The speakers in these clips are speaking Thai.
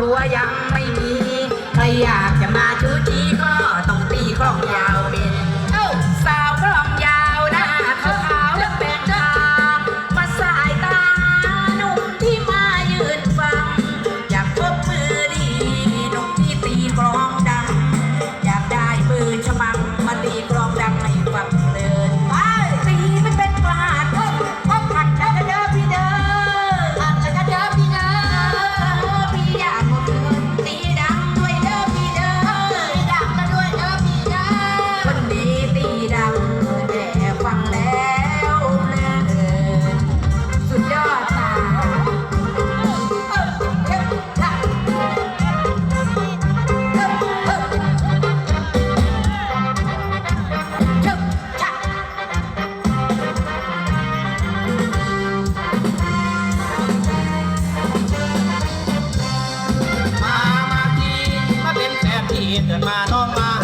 ครัวยังไม่มี ใครอยากจะมาชูจี นเดินมานองมา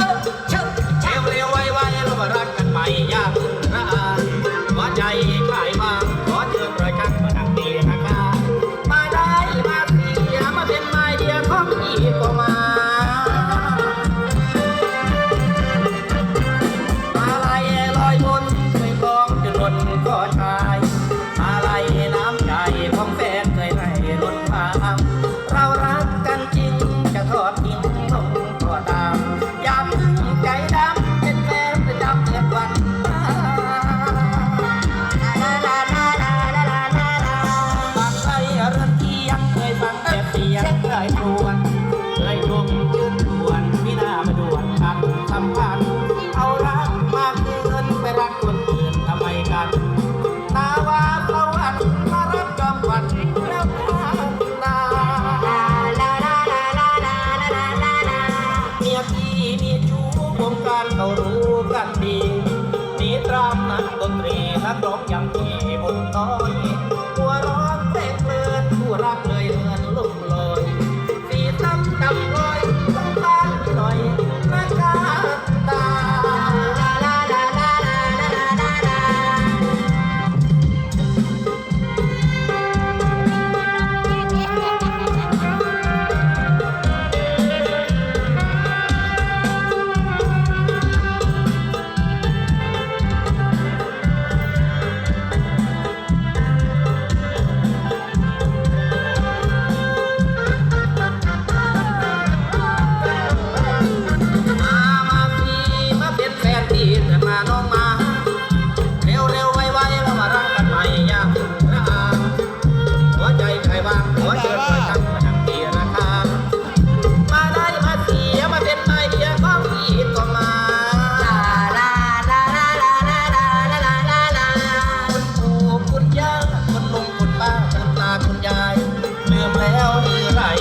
ร้องยำเขบนต้อยตัวร้อนเพลงเพลินผู้รักเลยเลือนลุ่มล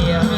Yeah.